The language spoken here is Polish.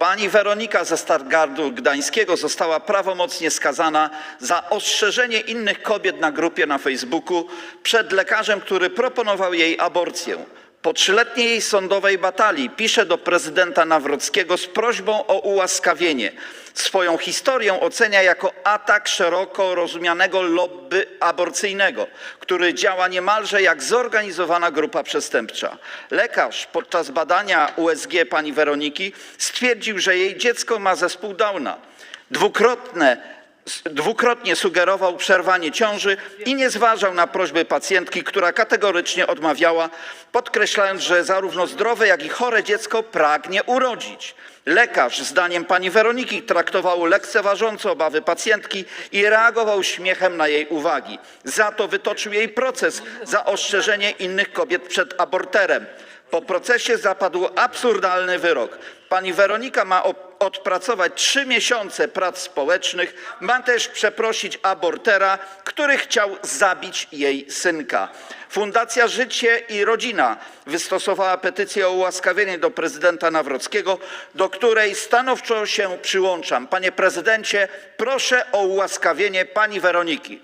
Pani Weronika ze Stargardu Gdańskiego została prawomocnie skazana za ostrzeżenie innych kobiet na grupie na Facebooku przed lekarzem, który proponował jej aborcję. Po trzyletniej sądowej batalii pisze do prezydenta Nawrockiego z prośbą o ułaskawienie. Swoją historię ocenia jako atak szeroko rozumianego lobby aborcyjnego, który działa niemalże jak zorganizowana grupa przestępcza. Lekarz podczas badania USG pani Weroniki stwierdził, że jej dziecko ma zespół Downa. Dwukrotne Dwukrotnie sugerował przerwanie ciąży i nie zważał na prośby pacjentki, która kategorycznie odmawiała, podkreślając, że zarówno zdrowe, jak i chore dziecko pragnie urodzić. Lekarz, zdaniem pani Weroniki, traktował lekceważąco obawy pacjentki i reagował śmiechem na jej uwagi. Za to wytoczył jej proces za ostrzeżenie innych kobiet przed aborterem. Po procesie zapadł absurdalny wyrok. Pani Weronika ma odpracować trzy miesiące prac społecznych, ma też przeprosić abortera, który chciał zabić jej synka. Fundacja Życie i Rodzina wystosowała petycję o ułaskawienie do prezydenta Nawrockiego, do której stanowczo się przyłączam. Panie prezydencie, proszę o ułaskawienie pani Weroniki.